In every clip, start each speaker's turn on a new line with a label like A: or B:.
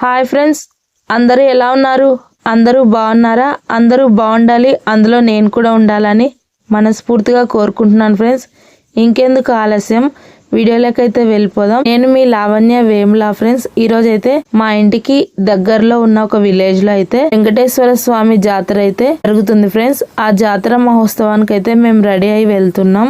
A: Hi friends అందరూ ఎలా ఉన్నారు? అందరూ బాగున్నారా? అందరూ బాగుండాలి. అందులో నేను కూడా ఉండాలని మనస్ఫూర్తిగా కోరుకుంటున్నాను ఫ్రెండ్స్. ఇంకెందుకు ఆలస్యం? వీడియోలోకి అయితే వెళ్ళిపోదాం. నేను మీ లావణ్య వేములా ఫ్రెండ్స్. ఈరోజు అయితే మా ఇంటికి దగ్గరలో ఉన్న ఒక విలేజ్లో అయితే వెంకటేశ్వర స్వామి జాతర అయితే జరుగుతుంది ఫ్రెండ్స్. ఆ జాతర మహోత్సవానికి అయితే మేము రెడీ అయి వెళ్తున్నాం.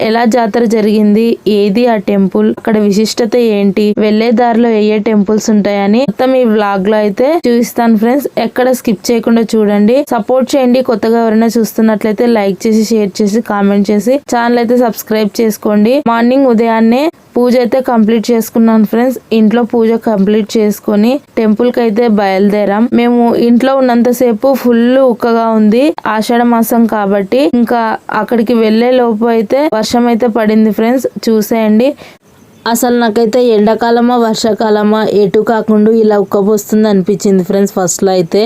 A: ఎలా జాతర జరిగింది? ఏది ఆ టెంపుల్? అక్కడ విశిష్టత ఏంటి? వెళ్ళే దారిలో ఏ టెంపుల్స్ ఉంటాయని మొత్తం ఈ వ్లాగ్లో అయితే చూపిస్తాను ఫ్రెండ్స్. ఎక్కడ స్కిప్ చేయకుండా చూడండి. సపోర్ట్ చేయండి. కొత్తగా ఎవరైనా చూస్తున్నట్లయితే లైక్ చేసి షేర్ చేసి కామెంట్ చేసి ఛానల్ అయితే సబ్స్క్రైబ్ చేసుకోండి. మార్నింగ్ ఉదయాన్నే పూజ అయితే కంప్లీట్ చేసుకున్నాను ఫ్రెండ్స్. ఇంట్లో పూజ కంప్లీట్ చేసుకొని టెంపుల్కి అయితే బయలుదేరాం. మేము ఇంట్లో ఉన్నంతసేపు ఫుల్ ఉక్కగా ఉంది. ఆషాఢ మాసం కాబట్టి ఇంకా అక్కడికి వెళ్ళే లోపు అయితే వర్షం అయితే పడింది ఫ్రెండ్స్. చూసేయండి. అసలు నాకైతే ఎండాకాలమా వర్షాకాలమా ఎటు కాకుండా ఇలా ఉక్కబోస్తుంది అనిపించింది ఫ్రెండ్స్ ఫస్ట్లో అయితే.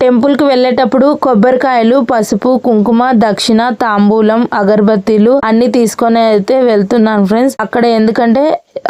A: టెంపుల్కి వెళ్ళేటప్పుడు కొబ్బరికాయలు పసుపు కుంకుమ దక్షిణ తాంబూలం అగరబత్తీలు అన్ని తీసుకొని అయితే వెళ్తున్నాను ఫ్రెండ్స్. అక్కడ ఎందుకంటే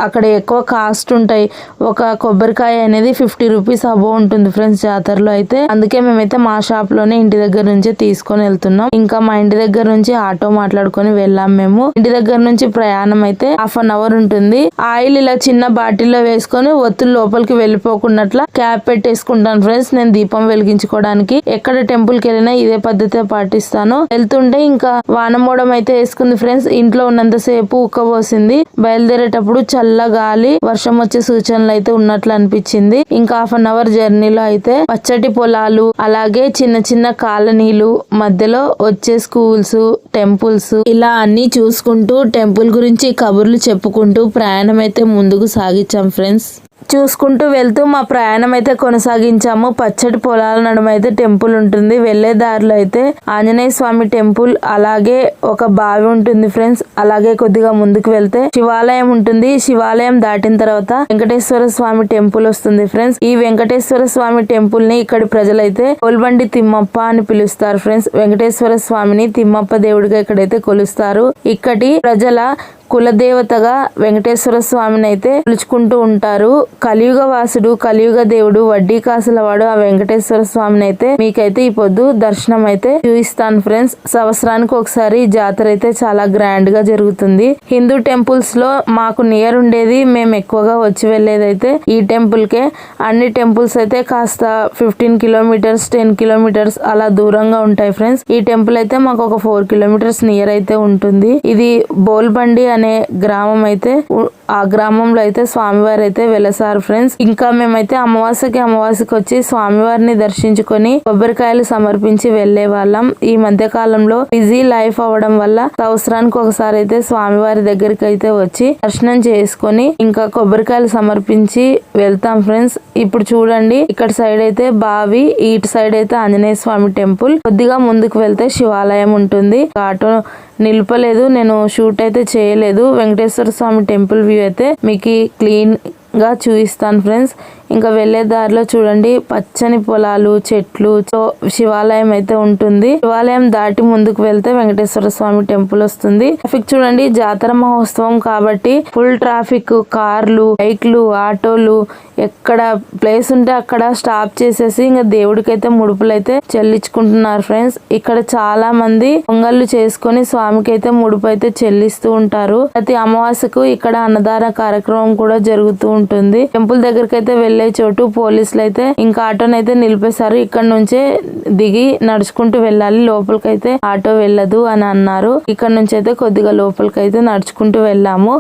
A: అక్కడ ఎక్కువ కాస్ట్ ఉంటాయి. ఒక కొబ్బరికాయ అనేది ఫిఫ్టీ రూపీస్ అబో ఉంటుంది ఫ్రెండ్స్ జాతరలో అయితే. అందుకే మేమైతే మా షాప్లోనే ఇంటి దగ్గర నుంచే తీసుకొని వెళ్తున్నాం. ఇంకా మా ఇంటి దగ్గర నుంచి ఆటో మాట్లాడుకొని వెళ్ళాం మేము. ఇంటి దగ్గర నుంచి ప్రయాణం అయితే హాఫ్ అన్ అవర్ ఉంటుంది. ఆయిల్ ఇలా చిన్న బాటిల్లో వేసుకొని ఒత్తులు లోపలికి వెళ్ళిపోకున్నట్ల క్యాప్ పెట్టేసుకుంటాను ఫ్రెండ్స్ నేను దీపం వెలిగించుకోవడానికి ఎక్కడ టెంపుల్కి వెళ్ళినా ఇదే పద్ధతి పాటిస్తాను. వెళ్తుంటే ఇంకా వానమూడం అయితే వేసుకుంది ఫ్రెండ్స్ ఇంట్లో ఉన్నంత సేపు ఉక్కబోసింది బయలుదేరేటప్పుడు చల్ల గాలి వర్షం వచ్చే సూచనలు అయితే ఉన్నట్లు అనిపించింది. ఇంకా హాఫ్ అన్ అవర్ జర్నీలో అయితే పచ్చటి పొలాలు అలాగే చిన్న చిన్న కాలనీలు మధ్యలో వచ్చే స్కూల్స్ టెంపుల్స్ ఇలా అన్ని చూసుకుంటూ టెంపుల్ గురించి కబుర్లు చెప్పుకుంటూ ప్రయాణం అయితే ముందుకు సాగించాం ఫ్రెండ్స్. చూసుకుంటూ వెళ్తూ మా ప్రయాణం అయితే కొనసాగించాము. పచ్చటి పొలాల నడుమ అయితే టెంపుల్ ఉంటుంది. వెళ్ళే దారిలో అయితే ఆంజనేయ స్వామి టెంపుల్ అలాగే ఒక బావి ఉంటుంది ఫ్రెండ్స్. అలాగే కొద్దిగా ముందుకు వెళ్తే శివాలయం ఉంటుంది. శివాలయం దాటిన తర్వాత వెంకటేశ్వర స్వామి టెంపుల్ వస్తుంది ఫ్రెండ్స్. ఈ వెంకటేశ్వర స్వామి టెంపుల్ని ఇక్కడి ప్రజలైతే కోల్బండి తిమ్మప్ప అని పిలుస్తారు ఫ్రెండ్స్. వెంకటేశ్వర స్వామిని తిమ్మప్ప దేవుడిగా ఇక్కడైతే కొలుస్తారు. ఇక్కడి ప్రజల కులదేవతగా వెంకటేశ్వర స్వామిని అయితే పిలుచుకుంటూ ఉంటారు. కలియుగ వాసుడు కలియుగ దేవుడు వడ్డీ కాసుల వాడు ఆ వెంకటేశ్వర స్వామిని అయితే మీకైతే ఈ పొద్దు దర్శనం అయితే చూపిస్తాను ఫ్రెండ్స్. సంవత్సరానికి ఒకసారి ఈ జాతర అయితే చాలా గ్రాండ్గా జరుగుతుంది. హిందూ టెంపుల్స్లో మాకు నియర్ ఉండేది మేము ఎక్కువగా వచ్చి వెళ్ళేది అయితే ఈ టెంపుల్ కే అన్ని టెంపుల్స్ అయితే కాస్త ఫిఫ్టీన్ కిలోమీటర్స్ టెన్ కిలోమీటర్స్ అలా దూరంగా ఉంటాయి ఫ్రెండ్స్. ఈ టెంపుల్ అయితే మాకు ఒక ఫోర్ కిలోమీటర్స్ నియర్ అయితే ఉంటుంది. ఇది బోల్బండి అనే గ్రామం అయితే ఆ గ్రామంలో అయితే స్వామివారు అయితే వెలసారు ఫ్రెండ్స్. ఇంకా మేమైతే అమావాస్యకి అమావాస్యకి వచ్చి స్వామివారిని దర్శించుకొని కొబ్బరికాయలు సమర్పించి వెళ్ళే వాళ్ళం. ఈ మధ్య కాలంలో బిజీ లైఫ్ అవ్వడం వల్ల సంవత్సరానికి ఒకసారి అయితే స్వామివారి దగ్గరికి అయితే వచ్చి దర్శనం చేసుకొని ఇంకా కొబ్బరికాయలు సమర్పించి వెళ్తాం ఫ్రెండ్స్. ఇప్పుడు చూడండి ఇక్కడ సైడ్ అయితే బావి ఇటు సైడ్ అయితే ఆంజనేయ స్వామి టెంపుల్. కొద్దిగా ముందుకు వెళ్తే శివాలయం ఉంటుంది. ఆటో నిలపలేదు నేను షూట్ అయితే చేయలేదు. వెంకటేశ్వర స్వామి టెంపుల్ వ్యూ అయితే మీకు క్లీన్గా చూపిస్తాను ఫ్రెండ్స్. ఇంకా వెళ్ళే దారిలో చూడండి పచ్చని పొలాలు చెట్లు. శివాలయం అయితే ఉంటుంది. శివాలయం దాటి ముందుకు వెళ్తే వెంకటేశ్వర స్వామి టెంపుల్ వస్తుంది. ట్రాఫిక్ చూడండి జాతర మహోత్సవం కాబట్టి ఫుల్ ట్రాఫిక్ కార్లు బైక్లు ఆటోలు. ఎక్కడ ప్లేస్ ఉంటే అక్కడ స్టాప్ చేసేసి ఇంకా దేవుడికైతే ముడుపులు అయితే చెల్లించుకుంటున్నారు ఫ్రెండ్స్. ఇక్కడ చాలా మంది పొంగళ్ళు చేసుకొని స్వామికి అయితే ముడుపు అయితే చెల్లిస్తూ ఉంటారు. ప్రతి అమావాస్యకు ఇక్కడ అన్నదాన కార్యక్రమం కూడా జరుగుతూ ఉంటుంది. టెంపుల్ దగ్గరికి అయితే వెళ్ళే చోటు పోలీసులు అయితే ఇంకా ఆటోని అయితే నిలిపేశారు. ఇక్కడ నుంచే దిగి నడుచుకుంటూ వెళ్ళాలి. లోపలికైతే ఆటో వెళ్ళదు అని అన్నారు. ఇక్కడ నుంచి అయితే కొద్దిగా లోపలికైతే నడుచుకుంటూ వెళ్ళాము.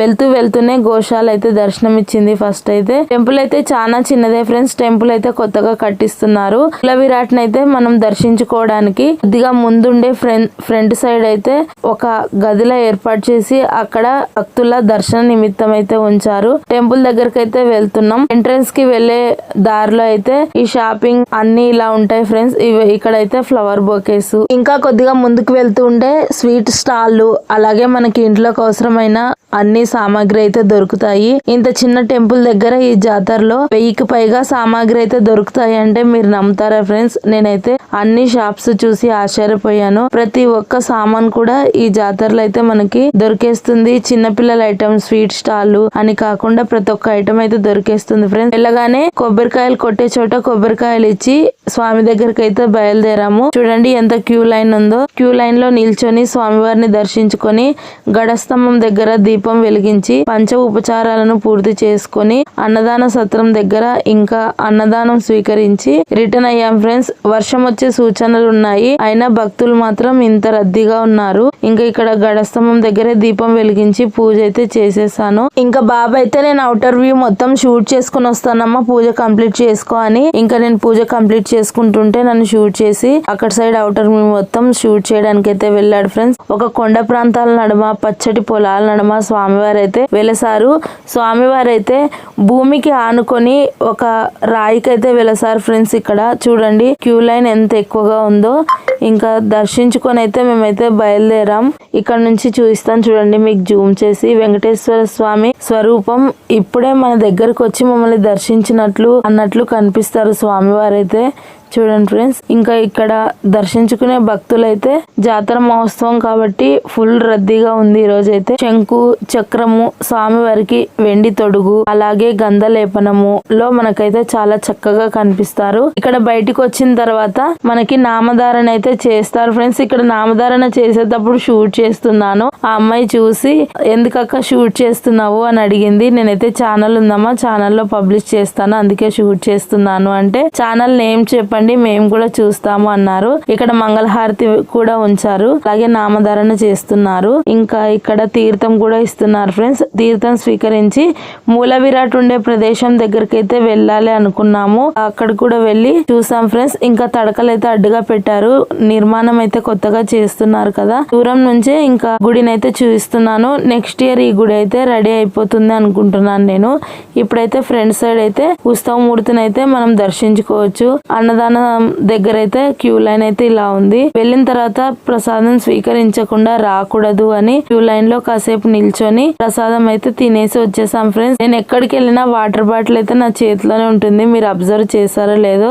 A: వెళ్తూ వెళ్తూనే గోశాల అయితే దర్శనం ఇచ్చింది ఫస్ట్ అయితే. టెంపుల్ అయితే చాలా చిన్నదే ఫ్రెండ్స్ టెంపుల్ అయితే కొత్తగా కట్టిస్తున్నారు. కుల విరాట్ అయితే మనం దర్శించుకోవడానికి కొద్దిగా ముందుండే ఫ్రంట్ ఫ్రంట్ సైడ్ అయితే ఒక గదిలో ఏర్పాటు చేసి అక్కడ భక్తుల దర్శన నిమిత్తం అయితే ఉంచారు. టెంపుల్ దగ్గరకు అయితే వెళ్తున్నాం. ఎంట్రన్స్కి వెళ్ళే దారిలో అయితే ఈ షాపింగ్ అన్ని ఇలా ఉంటాయి ఫ్రెండ్స్ ఇవి ఇక్కడైతే ఫ్లవర్ బొకేస్ ఇంకా కొద్దిగా ముందుకు వెళ్తూ ఉంటే స్వీట్ స్టాళ్ళు అలాగే మనకి ఇంట్లోకి అవసరమైన అన్ని సామాగ్రి అయితే దొరుకుతాయి. ఇంత చిన్న టెంపుల్ దగ్గర ఈ జాతరలో వెయ్యికి పైగా సామాగ్రి అయితే దొరుకుతాయి అంటే మీరు నమ్ముతారా ఫ్రెండ్స్? నేనైతే అన్ని షాప్స్ చూసి ఆశ్చర్యపోయాను. ప్రతి ఒక్క సామాన్ కూడా ఈ జాతరలో అయితే మనకి దొరికేస్తుంది. చిన్నపిల్లల ఐటమ్ స్వీట్ స్టాల్ అని కాకుండా ప్రతి ఒక్క ఐటమ్ అయితే దొరికేస్తుంది ఫ్రెండ్స్. వెళ్ళగానే కొబ్బరికాయలు కొట్టే చోట కొబ్బరికాయలు ఇచ్చి స్వామి దగ్గరికి అయితే బయలుదేరాము. చూడండి ఎంత క్యూ లైన్ ఉందో. క్యూ లైన్లో నిల్చొని స్వామివారిని దర్శించుకొని గడస్తంభం దగ్గర దీపం వెలిగించి పంచ ఉపచారాలను పూర్తి చేసుకొని అన్నదాన సత్రం దగ్గర ఇంకా అన్నదానం స్వీకరించి రిటర్న్ అయ్యాం ఫ్రెండ్స్. వర్షం వచ్చే సూచనలు ఉన్నాయి. అయినా భక్తులు మాత్రం ఇంత రద్దీగా ఉన్నారు. ఇంకా ఇక్కడ గడస్తంభం దగ్గరే దీపం వెలిగించి పూజ అయితే చేసేసాను. ఇంకా బాబా అయితే నేను అవుటర్ వ్యూ మొత్తం షూట్ చేసుకుని వస్తానమ్మా. పూజ కంప్లీట్ చేసుకో అని. ఇంకా నేను పూజ కంప్లీట్ చేసుకుంటుంటే నన్ను షూట్ చేసి అక్కడ సైడ్ అవుటర్ వ్యూ మొత్తం షూట్ చేయడానికి అయితే వెళ్ళాడు ఫ్రెండ్స్. ఒక కొండ ప్రాంతాల నడుమ పచ్చటి పొలాల నడుమ స్వామివారు అయితే వెలసారు. స్వామివారు అయితే భూమికి ఆనుకొని ఒక రాయికి అయితే వెలసారు ఫ్రెండ్స్ ఇక్కడ. చూడండి క్యూ లైన్ ఎంత ఎక్కువగా ఉందో. ఇంకా దర్శించుకొని అయితే మేమైతే బయలుదేరాం. ఇక్కడ నుంచి చూపిస్తాను చూడండి మీకు జూమ్ చేసి. వెంకటేశ్వర స్వామి స్వరూపం ఇప్పుడే మన దగ్గరకు వచ్చి మమ్మల్ని దర్శించినట్లు అన్నట్లు కనిపిస్తారు స్వామివారైతే. చూడండి ఫ్రెండ్స్ ఇంకా ఇక్కడ దర్శించుకునే భక్తులైతే జాతర మహోత్సవం కాబట్టి ఫుల్ రద్దీగా ఉంది ఈ రోజు అయితే శంకు చక్రము స్వామివారికి వెండి తొడుగు అలాగే గంధలేపనము లో మనకైతే చాలా చక్కగా కనిపిస్తారు. ఇక్కడ బయటికి వచ్చిన తర్వాత మనకి నామధారణ అయితే చేస్తారు ఫ్రెండ్స్. ఇక్కడ నామధారణ చేసేటప్పుడు షూట్ చేస్తున్నాను. ఆ అమ్మాయి చూసి ఎందుకక్క షూట్ చేస్తున్నావు? అని అడిగింది. నేనైతే ఛానల్ ఉందమ్మా ఛానల్లో పబ్లిష్ చేస్తాను అందుకే షూట్ చేస్తున్నాను. అంటే ఛానల్ నేమ్ చెప్పండి మేము కూడా చూస్తాము అన్నారు. ఇక్కడ మంగళహారతి కూడా ఉంచారు. అలాగే నామధారణ చేస్తున్నారు. ఇంకా ఇక్కడ తీర్థం కూడా ఇస్తున్నారు ఫ్రెండ్స్. తీర్థం స్వీకరించి మూల విరాట్ ఉండే ప్రదేశం దగ్గరికి అయితే వెళ్ళాలి అనుకున్నాము. అక్కడ కూడా వెళ్ళి చూసాం ఫ్రెండ్స్. ఇంకా తడకలు అయితే అడ్డుగా పెట్టారు. నిర్మాణం అయితే కొత్తగా చేస్తున్నారు కదా. దూరం నుంచే ఇంకా గుడిని అయితే చూపిస్తున్నాను. నెక్స్ట్ ఇయర్ ఈ గుడి అయితే రెడీ అయిపోతుంది అనుకుంటున్నాను నేను. ఇప్పుడైతే ఫ్రంట్ సైడ్ అయితే ఉత్సవమూర్తిని అయితే మనం దర్శించుకోవచ్చు. అన్నదానం దగ్గర అయితే క్యూ లైన్ అయితే ఇలా ఉంది. వెళ్ళిన తర్వాత ప్రసాదం స్వీకరించకుండా రాకూడదు అని క్యూ లైన్లో కాసేపు నిల్చొని ప్రసాదం అయితే తినేసి వచ్చేసాం ఫ్రెండ్స్. నేను ఎక్కడికి వెళ్ళినా వాటర్ బాటిల్ అయితే నా చేతిలోనే ఉంటుంది. మీరు అబ్జర్వ్ చేశారో లేదో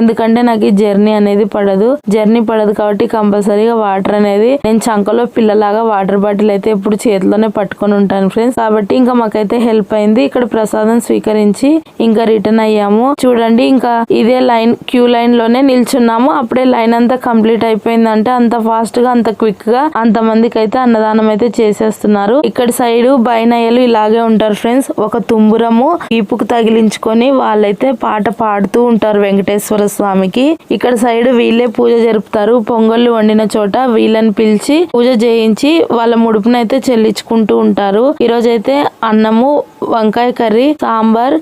A: ఎందుకంటే నాకు ఈ జర్నీ అనేది పడదు. జర్నీ పడదు కాబట్టి కంపల్సరీగా వాటర్ అనేది నేను చంకలో పిల్లలాగా వాటర్ బాటిల్ అయితే ఎప్పుడు చేతిలోనే పట్టుకొని ఉంటాను ఫ్రెండ్స్. కాబట్టి ఇంకా మాకైతే హెల్ప్ అయింది. ఇక్కడ ప్రసాదం స్వీకరించి ఇంకా రిటర్న్ అయ్యాము. చూడండి ఇంకా ఇదే లైన్ క్యూ లైన్లోనే నిల్చున్నాము. అప్పుడే లైన్ అంతా కంప్లీట్ అయిపోయిందంటే అంత ఫాస్ట్గా అంత క్విక్గా అంత మందికి అయితే అన్నదానం అయితే చేసేస్తున్నారు. ఇక్కడ సైడ్ బైనయ్యలు ఇలాగే ఉంటారు ఫ్రెండ్స్. ఒక తుంబురము ఈపుకు తగిలించుకొని వాళ్ళైతే పాట పాడుతూ ఉంటారు వెంకటేశ్వర స్వామికి. ఇక్కడ సైడ్ వీళ్ళే పూజ జరుపుతారు. పొంగళ్ళు వండిన చోట వీళ్ళని పిలిచి పూజ చేయించి వాళ్ళ ముడుపునైతే చెల్లించుకుంటూ ఉంటారు. ఈరోజైతే అన్నము వంకాయ కర్రీ సాంబార్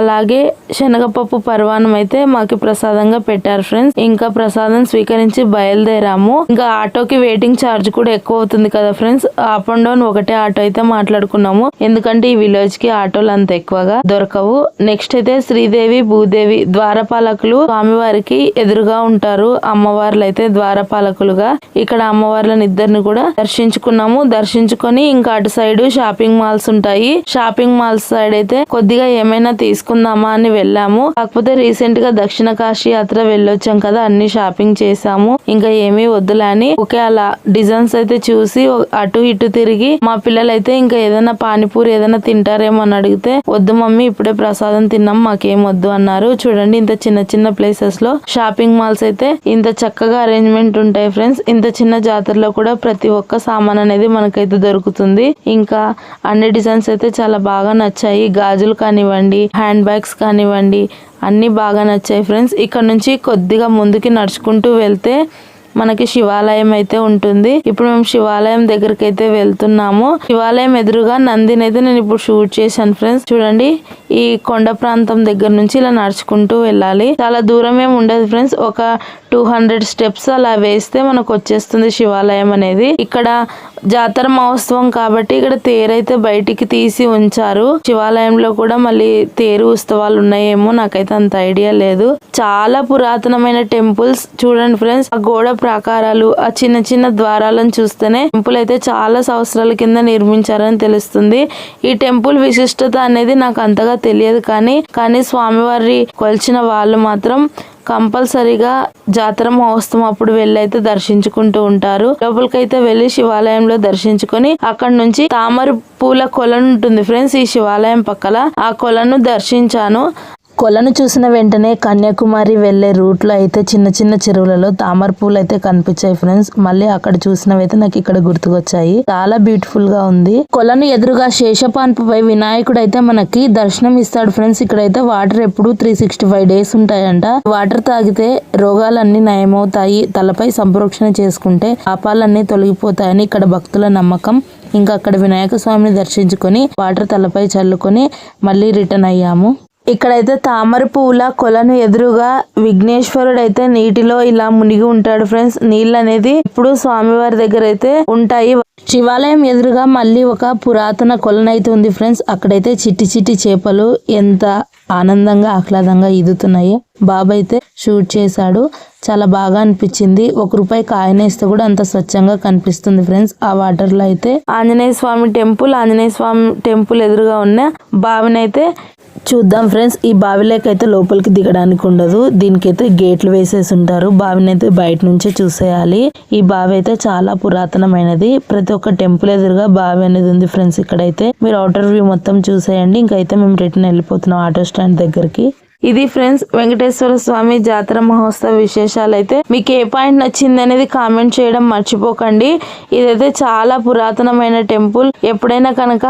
A: అలాగే శనగపప్పు పర్వాణం అయితే మాకు ప్రసాదంగా పెట్టారు ఫ్రెండ్స్. ఇంకా ప్రసాదం స్వీకరించి బయలుదేరాము. ఇంకా ఆటోకి వెయిటింగ్ ఛార్జ్ కూడా ఎక్కువ అవుతుంది కదా ఫ్రెండ్స్. అప్ అండ్ డౌన్ ఒకటే ఆటో అయితే మాట్లాడుకున్నాము. ఎందుకంటే ఈ విలేజ్కి ఆటోలు అంత ఎక్కువగా దొరకవు. నెక్స్ట్ అయితే శ్రీదేవి భూదేవి ద్వారపాలకులు స్వామివారికి ఎదురుగా ఉంటారు. అమ్మవార్లు అయితే ద్వారపాలకులుగా. ఇక్కడ అమ్మవార్లను ఇద్దరిని కూడా దర్శించుకున్నాము. దర్శించుకొని ఇంకా అటు సైడ్ షాపింగ్ మాల్స్ ఉంటాయి. షాపింగ్ మాల్స్ సైడ్ అయితే కొద్దిగా ఏమైనా తీసుకు తీసుకుందామా అని వెళ్ళాము. కాకపోతే రీసెంట్గా దక్షిణ కాశీ యాత్ర వెళ్ళొచ్చాం కదా అన్ని షాపింగ్ చేసాము ఇంకా ఏమీ వద్దులే అని. ఒకే అలా డిజైన్స్ అయితే చూసి అటు ఇటు తిరిగి మా పిల్లలు అయితే ఇంకా ఏదైనా పానీపూరి ఏదైనా తింటారేమో అని అడిగితే వద్దు మమ్మీ ఇప్పుడే ప్రసాదం తిన్నాం మాకేం వద్దు అన్నారు. చూడండి ఇంత చిన్న చిన్న ప్లేసెస్లో షాపింగ్ మాల్స్ అయితే ఇంత చక్కగా అరేంజ్మెంట్ ఉంటాయి ఫ్రెండ్స్ ఇంత చిన్న జాతరలో కూడా ప్రతి ఒక్క సామాన్ అనేది మనకైతే దొరుకుతుంది. ఇంకా అన్ని డిజైన్స్ అయితే చాలా బాగా నచ్చాయి. గాజులు కానివ్వండి హ్యాండ్ బ్యాగ్స్ కానివ్వండి అన్నీ బాగా నచ్చాయి ఫ్రెండ్స్. ఇక్కడ నుంచి కొద్దిగా ముందుకి నడుచుకుంటూ వెళ్తే మనకి శివాలయం అయితే ఉంటుంది. ఇప్పుడు మేము శివాలయం దగ్గరికి అయితే వెళ్తున్నాము. శివాలయం ఎదురుగా నందిని అయితే నేను ఇప్పుడు షూట్ చేశాను ఫ్రెండ్స్. చూడండి ఈ కొండ ప్రాంతం దగ్గర నుంచి ఇలా నడుచుకుంటూ వెళ్ళాలి. చాలా దూరం ఏమి ఉండదు ఫ్రెండ్స్. ఒక టూ హండ్రెడ్ స్టెప్స్ అలా వేస్తే మనకు వచ్చేస్తుంది శివాలయం అనేది. ఇక్కడ జాతర మహోత్సవం కాబట్టి ఇక్కడ తేరైతే బయటికి తీసి ఉంచారు. శివాలయంలో కూడా మళ్ళీ తేరు ఉత్సవాలు ఉన్నాయేమో నాకైతే అంత ఐడియా లేదు. చాలా పురాతనమైన టెంపుల్స్ చూడండి ఫ్రెండ్స్. ఆ గోడ ప్రాకారాలు ఆ చిన్న చిన్న ద్వారాలను చూస్తేనే టెంపుల్ అయితే చాలా సంవత్సరాల కింద నిర్మించారని తెలుస్తుంది. ఈ టెంపుల్ విశిష్టత అనేది నాకు అంతగా తెలియదు కానీ కానీ స్వామివారి కొలిచిన వాళ్ళు మాత్రం కంపల్సరీగా జాతర మహోత్సవం అప్పుడు వెళ్ళి అయితే దర్శించుకుంటూ ఉంటారు. లోపలికైతే వెళ్ళి శివాలయంలో దర్శించుకొని అక్కడ నుంచి తామర పూల కొలను ఉంటుంది ఫ్రెండ్స్ ఈ శివాలయం పక్కల ఆ కొలను దర్శించాను. కొలను చూసిన వెంటనే కన్యాకుమారి వెళ్ళే రూట్లో అయితే చిన్న చిన్న చెరువులలో తామర పూలు అయితే కనిపించాయి ఫ్రెండ్స్. మళ్ళీ అక్కడ చూసినవైతే నాకు ఇక్కడ గుర్తుకొచ్చాయి. చాలా బ్యూటిఫుల్గా ఉంది. కొలను ఎదురుగా శేషపాన్పుపై వినాయకుడు అయితే మనకి దర్శనం ఇస్తాడు ఫ్రెండ్స్. ఇక్కడైతే వాటర్ ఎప్పుడు త్రీ సిక్స్టీ ఫైవ్ డేస్ ఉంటాయంట. వాటర్ తాగితే రోగాలన్నీ నయమవుతాయి. తలపై సంప్రోక్షణ చేసుకుంటే పాపాలన్నీ తొలగిపోతాయని ఇక్కడ భక్తుల నమ్మకం. ఇంకా అక్కడ వినాయక స్వామిని దర్శించుకొని వాటర్ తలపై చల్లుకొని మళ్ళీ రిటర్న్ అయ్యాము. ఇక్కడైతే తామర పువ్వుల కొలను ఎదురుగా విఘ్నేశ్వరుడు అయితే నీటిలో ఇలా మునిగి ఉంటాడు ఫ్రెండ్స్. నీళ్ళు అనేది ఇప్పుడు స్వామివారి దగ్గర అయితే ఉంటాయి. శివాలయం ఎదురుగా మళ్ళీ ఒక పురాతన కొలను అయితే ఉంది ఫ్రెండ్స్. అక్కడైతే చిట్టి చిట్టి చేపలు ఎంత ఆనందంగా ఆహ్లాదంగా ఈదుతున్నాయి. బాబు అయితే షూట్ చేశాడు. చాలా బాగా అనిపించింది. ఒక రూపాయి కాయన వేస్తే కూడా అంత స్వచ్ఛంగా కనిపిస్తుంది ఫ్రెండ్స్. ఆ వాటర్లో అయితే ఆంజనేయ స్వామి టెంపుల్ ఆంజనేయ స్వామి టెంపుల్ ఎదురుగా ఉన్న బావినైతే చూద్దాం ఫ్రెండ్స్. ఈ బావిలోకి అయితే లోపలికి దిగడానికి ఉండదు. దీనికైతే గేట్లు వేసేసి ఉంటారు. బావిని అయితే బయట నుంచే చూసేయాలి. ఈ బావి అయితే చాలా పురాతనమైనది. ప్రతి ఒక్క టెంపుల్ ఎదురుగా బావి అనేది ఉంది ఫ్రెండ్స్ ఇక్కడైతే. మీరు అవుటర్ వ్యూ మొత్తం చూసేయండి. ఇంకైతే మేము రిటర్న్ వెళ్ళిపోతున్నాం ఆటో స్టాండ్ దగ్గరికి. ఇది ఫ్రెండ్స్ వెంకటేశ్వర స్వామి జాతర మహోత్సవ విశేషాలు అయితే మీకు ఏ పాయింట్ నచ్చింది అనేది కామెంట్ చేయడం మర్చిపోకండి. ఇదైతే చాలా పురాతనమైన టెంపుల్. ఎప్పుడైనా కనుక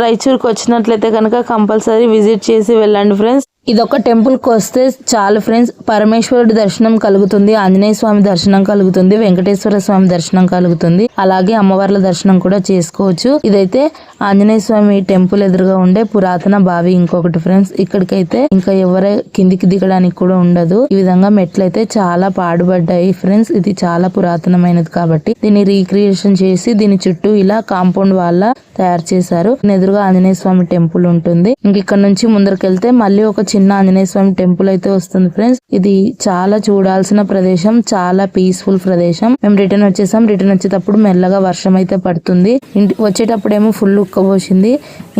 A: రాయచూర్కి వచ్చినట్లయితే కనుక కంపల్సరీ విజిట్ చేసి వెళ్ళండి ఫ్రెండ్స్. ఇదొక టెంపుల్కి వస్తే చాలు ఫ్రెండ్స్. పరమేశ్వరుడి దర్శనం కలుగుతుంది ఆంజనేయ స్వామి దర్శనం కలుగుతుంది వెంకటేశ్వర స్వామి దర్శనం కలుగుతుంది. అలాగే అమ్మవార్ల దర్శనం కూడా చేసుకోవచ్చు. ఇదైతే ఆంజనేయ స్వామి టెంపుల్ ఎదురుగా ఉండే పురాతన బావి ఇంకొకటి ఫ్రెండ్స్. ఇక్కడికైతే ఇంకా ఎవరే కిందికి దిగడానికి కూడా ఉండదు. ఈ విధంగా మెట్లయితే చాలా పాడుబడ్డాయి ఫ్రెండ్స్. ఇది చాలా పురాతనమైనది కాబట్టి దీన్ని రీక్రియేషన్ చేసి దీని చుట్టూ ఇలా కాంపౌండ్ వాళ్ళ తయారు చేశారు. ఎదురుగా ఆంజనేయ స్వామి టెంపుల్ ఉంటుంది. ఇంక ఇక్కడ నుంచి ముందరకెళ్తే మళ్ళీ ఒక చిన్న ఆంజనేయ స్వామి టెంపుల్ అయితే వస్తుంది ఫ్రెండ్స్. ఇది చాలా చూడాల్సిన ప్రదేశం చాలా పీస్ఫుల్ ప్రదేశం. మేము రిటర్న్ వచ్చేసాం. రిటర్న్ వచ్చేటప్పుడు మెల్లగా వర్షం అయితే పడుతుంది. ఇంటి వచ్చేటప్పుడేమో ఫుల్ ఉక్కబోసింది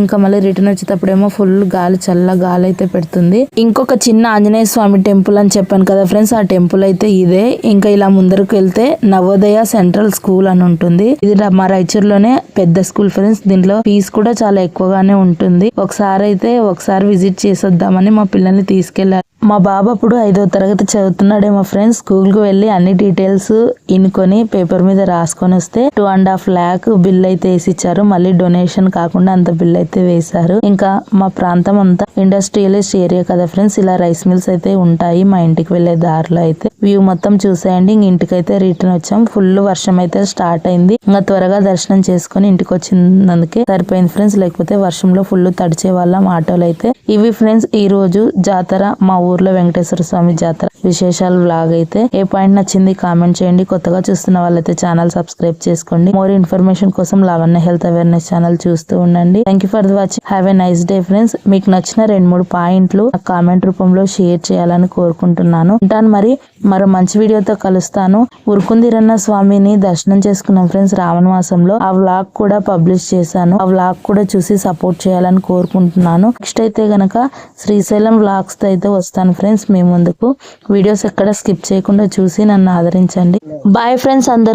A: ఇంకా మళ్ళీ రిటర్న్ వచ్చేటప్పుడేమో ఫుల్ గాలి చల్ల గాలి అయితే పెడుతుంది. ఇంకొక చిన్న ఆంజనేయ స్వామి టెంపుల్ అని చెప్పాను కదా ఫ్రెండ్స్. ఆ టెంపుల్ అయితే ఇదే. ఇంకా ఇలా ముందరకు వెళ్తే నవోదయ సెంట్రల్ స్కూల్ అని ఉంటుంది. ఇది మా మా రాయచూరులోనే పెద్ద స్కూల్ ఫ్రెండ్స్. దీంట్లో ఫీజు కూడా చాలా ఎక్కువగానే ఉంటుంది. ఒకసారి అయితే ఒకసారి విజిట్ చేసొద్దామని మా పిల్లల్ని తీసుకెళ్ళారు మా బాబు అప్పుడు ఐదో తరగతి చదువుతున్నాడేమో ఫ్రెండ్స్. స్కూల్కి వెళ్ళి అన్ని డీటెయిల్స్ ఇనుకొని పేపర్ మీద రాసుకొని వస్తే two and half lakh bill అయితే వేసి ఇచ్చారు మళ్ళీ డొనేషన్ కాకుండా అంత బిల్ అయితే వేశారు. ఇంకా మా ప్రాంతం అంతా ఇండస్ట్రియలిస్ట్ ఏరియా కదా ఫ్రెండ్స్. ఇలా రైస్ మిల్స్ అయితే ఉంటాయి మా ఇంటికి వెళ్ళే దారిలో అయితే. వ్యూ మొత్తం చూసేయండి. ఇంక ఇంటికైతే రిటర్న్ వచ్చాం. ఫుల్ వర్షం అయితే స్టార్ట్ అయింది. ఇంకా త్వరగా దర్శనం చేసుకొని ఇంటికి వచ్చినందుకే సరిపోయింది ఫ్రెండ్స్. లేకపోతే వర్షంలో ఫుల్ తడిచే వాళ్ళం ఆటోలు అయితే ఇవి ఫ్రెండ్స్ ఈ రోజు జాతర మా ఊర్లో వెంకటేశ్వర స్వామి జాతర విశేషాలు బ్లాగ్ అయితే ఏ పాయింట్ నచ్చింది కామెంట్ చేయండి. కొత్తగా చూస్తున్న వాళ్ళైతే ఛానల్ సబ్స్క్రైబ్ చేసుకోండి. మోర్ ఇన్ఫర్మేషన్ కోసం లావణ్య హెల్త్ అవేర్నెస్ ఛానల్ చూస్తూ ఉండండి. Thank you for the watching have a nice day friends మీకు నచ్చిన రెండు మూడు పాయింట్లు కామెంట్ రూపంలో షేర్ చేయాలని కోరుకుంటున్నాను. ఉంటాను మరి. మరో మంచి వీడియోతో కలుస్తాను. ఉరుకుందిరన్న స్వామిని దర్శనం చేసుకున్నాం ఫ్రెండ్స్ రావణ మాసంలో ఆ వ్లాగ్ కూడా పబ్లిష్ చేశాను. ఆ వ్లాగ్ కూడా చూసి సపోర్ట్ చేయాలని కోరుకుంటున్నాను. నెక్స్ట్ అయితే గనక శ్రీశైలం వ్లాగ్స్తో అయితే వస్తాను ఫ్రెండ్స్ మీ ముందుకు. వీడియోస్ ఎక్కడ స్కిప్ చేయకుండా చూసి నన్ను ఆదరించండి. బాయ్ ఫ్రెండ్స్ అందరు.